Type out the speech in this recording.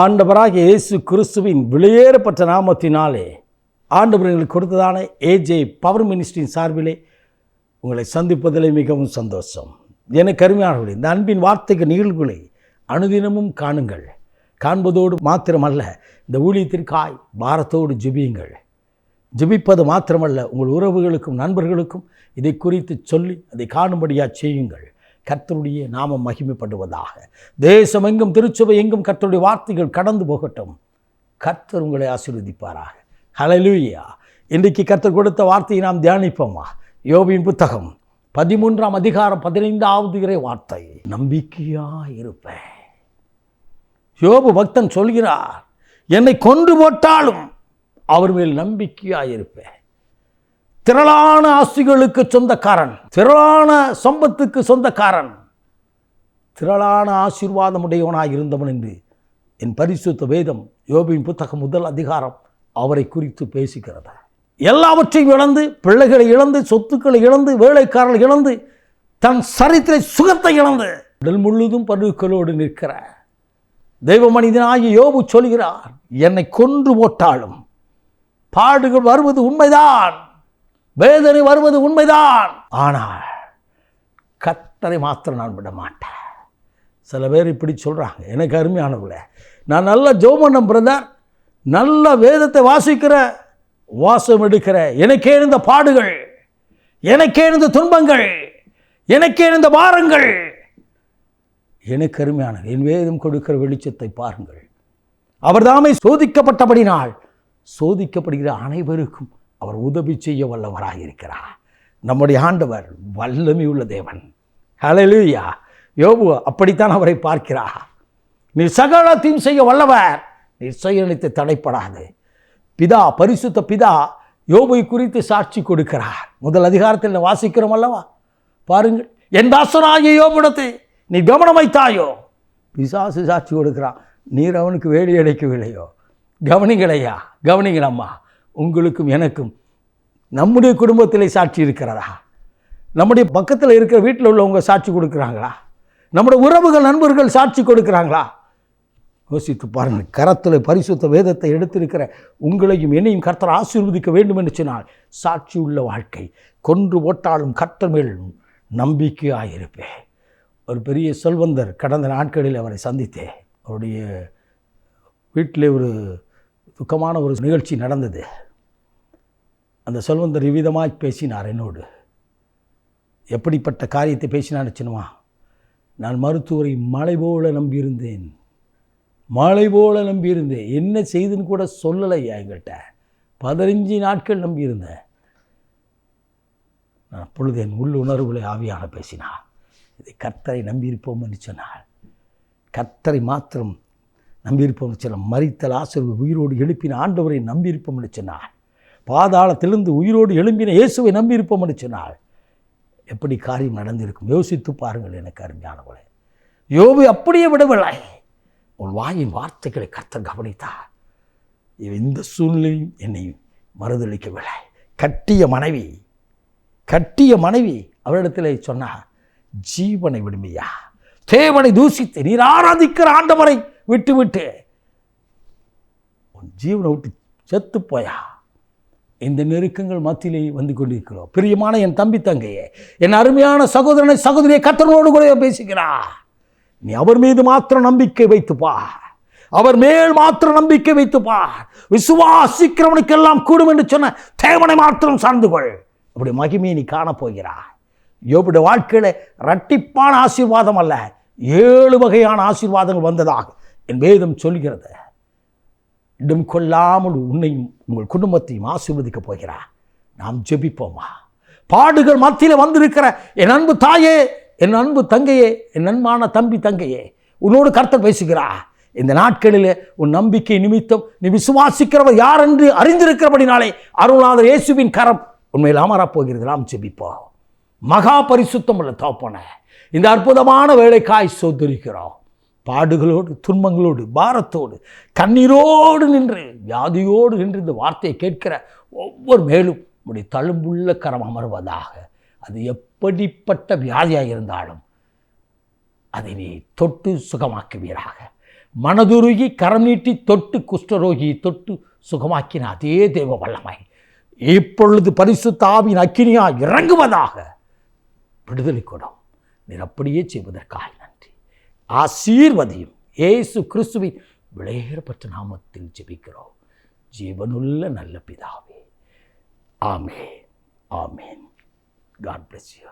ஆண்டவராக இயேசு கிறிஸ்துவின் வெளியேறப்பட்ட நாமத்தினாலே ஆண்டவர் எங்களுக்கு கொடுத்ததான ஏஜே பவர் மினிஸ்ட்ரியின் சார்பிலே உங்களை சந்திப்பதிலே மிகவும் சந்தோஷம். எனக்கு அருமையானவர்களே இந்த அன்பின் வார்த்தைக்கு நிகழ்வுகளை அனுதினமும் காணுங்கள். காண்பதோடு மாத்திரமல்ல இந்த ஊழியத்திற்காய் பாரத்தோடு ஜெபியுங்கள். ஜெபிப்பது மாத்திரமல்ல உங்கள் உறவுகளுக்கும் நண்பர்களுக்கும் இதை குறித்து சொல்லி அதை காணும்படியாக செய்யுங்கள். கர்த்தருடைய நாமம் மகிமைப்படுவதாக. தேசம் எங்கும் திருச்சபை எங்கும் கர்த்தருடைய வார்த்தைகள் கடந்து போகட்டும். கர்த்தர் உங்களை ஆசீர்வதிப்பாராக. ஹலலூயா இன்றைக்கு கர்த்தர் கொடுத்த வார்த்தையை நாம் தியானிப்போமா? யோபியின் புத்தகம் பதிமூன்றாம் அதிகாரம் பதினைந்தாவது இறை வார்த்தை. நம்பிக்கையாக இருப்பேன். யோபு பக்தன் சொல்கிறார் என்னை கொண்டு போட்டாலும் அவர் மேல் நம்பிக்கையாக இருப்பேன். திரளான ஆஸ்திகளுக்கு சொந்தக்காரன். திரளான சம்பத்துக்கு சொந்தக்காரன். திரளான ஆசீர்வாதம் இருந்தவன் என்று என் பரிசுத்த வேதம் யோபின் புத்தகம் முதல் அதிகாரம் அவரை குறித்து பேசுகிறது? எல்லாவற்றையும் இழந்து பிள்ளைகளை இழந்து சொத்துக்களை இழந்து வேலைக்காரர்கள் இழந்து தன் சரித்திரை சுகத்தை இழந்து உடல் முழுதும் பருக்களோடு நிற்கிற தெய்வ மனிதனாகி யோபு சொல்கிறார் என்னை கொன்று போட்டாலும் பாடுகள் வருவது உண்மைதான். வேதனை வருவது உண்மைதான். ஆனால் கத்தரை மாத்திரம் நான் விட மாட்டேன் சில பேர் இப்படி சொல்கிறாங்க எனக்கு அருமையானவங்களே நான் நல்ல ஜோமன்னம் பிரதர் நல்ல வேதத்தை வாசிக்கிற வாசம் எடுக்கிற எனக்கே இருந்த பாடுகள் எனக்கே இருந்த துன்பங்கள் எனக்கே இருந்த பாரங்கள். எனக்கு அருமையான என் வேதம் கொடுக்கிற வெளிச்சத்தை பாருங்கள். அவர் தாமே சோதிக்கப்பட்டபடினால் சோதிக்கப்படுகிற அனைவருக்கும் அவர் உதவி செய்ய வல்லவராக இருக்கிறார். நம்முடைய ஆண்டவர் வல்லமை உள்ள தேவன். ஹalleluya யோபு அப்படித்தான் அவரை பார்க்கிறார். நீ சகலத்தையும் செய்ய வல்லவர். நீ செயலித்து தடைப்படாது. பிதா பரிசுத்த பிதா யோபை குறித்து சாட்சி கொடுக்கிறார். முதல் அதிகாரத்தில் வாசிக்கிறோம் அல்லவா? பாருங்கள். என் தாசனாகிய யோபுடத்தை நீ கவனம் வைத்தாயோ? பிசாசு சாட்சி கொடுக்கிறான். நீர் அவனுக்கு வேலி அடைக்கவில்லையோ கவனிங்களையா கவனிங்களம்மா உங்களுக்கும் எனக்கும் நம்முடைய குடும்பத்திலே சாட்சி இருக்கிறதா? நம்முடைய பக்கத்தில் இருக்கிற வீட்டில் உள்ளவங்க சாட்சி கொடுக்குறாங்களா? நம்முடைய உறவுகள் நண்பர்கள் சாட்சி கொடுக்குறாங்களா? யோசித்து பாருங்கள் கரத்தில் பரிசுத்த வேதத்தை எடுத்திருக்கிற உங்களையும் என்னையும் கர்த்தர் ஆசீர்வதிக்க வேண்டும் என்று சொன்னால் சாட்சி உள்ள வாழ்க்கை. கொன்று ஓட்டாலும் கர்த்தர் மேல் நம்பிக்கையாயிருப்பேன் ஒரு பெரிய செல்வந்தர் கடந்த நாட்களில் அவரை சந்தித்தேன். அவருடைய வீட்டில் ஒரு துக்கமான ஒரு நிகழ்ச்சி நடந்தது. அந்த செல்வந்தர் இவ்விதமாய் பேசினார் என்னோடு. எப்படிப்பட்ட காரியத்தை பேசினான்னு சின்னமா நான் மருத்துவரை மலை போல நம்பியிருந்தேன். மலை போல நம்பியிருந்தேன். என்ன செய்துன்னு கூட சொல்லலையா எங்கள்கிட்ட? பதினஞ்சு நாட்கள் நம்பியிருந்தேன். நான் அப்பொழுது என் உள்ளுணர்வுகளை ஆவியான பேசினார். இதை கர்த்தரை நம்பியிருப்போம் என்று சொன்னார். கர்த்தரை மாத்திரம் நம்பியிருப்போம் என்று மறித்தல் ஆசிரியர் உயிரோடு எழுப்பின ஆண்டவரை நம்பியிருப்போம் என்று சொன்னார் பாதாளத்திலிருந்து உயிரோடு எழும்பின இயேசுவை நம்பியிருப்போம் என்று சொன்னார் எப்படி காரியம் நடந்திருக்கும்? யோசித்து பாருங்கள் எனக்கு அருமையானவளே யோபு அப்படியே விடவில்லை. உன் வாயின் வார்த்தைகளை கர்த்தர் கவனித்தார். இந்த சூழ்நிலையும் என்னை மறுதளிக்கவில்லை. கட்டிய மனைவி கட்டிய மனைவி அவரிடத்தில் சொன்னார் ஜீவனை விடுமையா? தேவனை தூசித்து நீர் ஆராதிக்கிற ஆண்டவரை விட்டு விட்டு உன் ஜீவனை விட்டு செத்து போயா? இந்த நெருக்கங்கள் மத்தியிலே வந்து கொண்டிருக்கிறோம். பிரியமான என் தம்பி தங்கையே என் அருமையான சகோதரனை சகோதரியை கத்தனோடு கூட பேசுகிறா நீ அவர் மீது மாத்திரம் நம்பிக்கை வைத்துப்பா. அவர் மேல் மாத்திரம் நம்பிக்கை வைத்துப்பா. விசுவாசிக்கிறவனுக்கெல்லாம் கூடும் என்று சொன்ன தேவனை மாத்திரம் சார்ந்து கொள். அப்படி மகிமையை நீ காணப்போகிறா யோபுடைய வாழ்க்கையில் ரட்டிப்பான ஆசீர்வாதம் அல்ல ஏழு வகையான ஆசீர்வாதங்கள் வந்ததாக என் வேதம் சொல்கிறது. இடம் கொள்ளாமல் உன்னையும் உங்கள் குடும்பத்தையும் ஆசீர்வதிக்கப் போகிறார். நாம் ஜெபிப்போமா? பாடுகள் மத்தியில் வந்திருக்கிற என் அன்பு தாயே என் அன்பு தங்கையே என் அன்பான தம்பி தங்கையே உன்னோடு கர்த்தர் பேசுகிறா இந்த நாட்களில் உன் நம்பிக்கை நிமித்தம் நீ விசுவாசிக்கிறவர் யார் என்று அறிந்திருக்கிறபடினாலே அருளாதர் இயேசுவின் கரம் உண்மையில் அமரப் போகிறது. நாம் ஜெபிப்போம். மகா பரிசுத்தம் உள்ள தோப்பன இந்த அற்புதமான வேலைக்காய் சோதரிக்கிறோம். பாடுகளோடு துன்பங்களோடு பாரத்தோடு கண்ணீரோடு நின்று வியாதியோடு நின்று இந்த வார்த்தையை கேட்கிற ஒவ்வொரு மேலும் உடைய தழும்புள்ள கரம் அமர்வதாக அது எப்படிப்பட்ட வியாதியாக இருந்தாலும் அதை நீ தொட்டு சுகமாக்குவீராக. மனதுருகி கரம் நீட்டி தொட்டு குஷ்டரோகியை தொட்டு சுகமாக்கின அதே தேவ வல்லமை. இப்பொழுது பரிசு தாவின் அக்கினியா இறங்குவதாக விடுதலை கூடம் நீர் அப்படியே செய்வதற்காக ஆசீர்வதியும். ஏசு கிறிஸ்துவின் விளையேறப்பட்ட நாமத்தில் ஜெபிக்கிறோம். ஜீவனுள்ள நல்ல பிதாவே. ஆமே ஆமேன். God bless you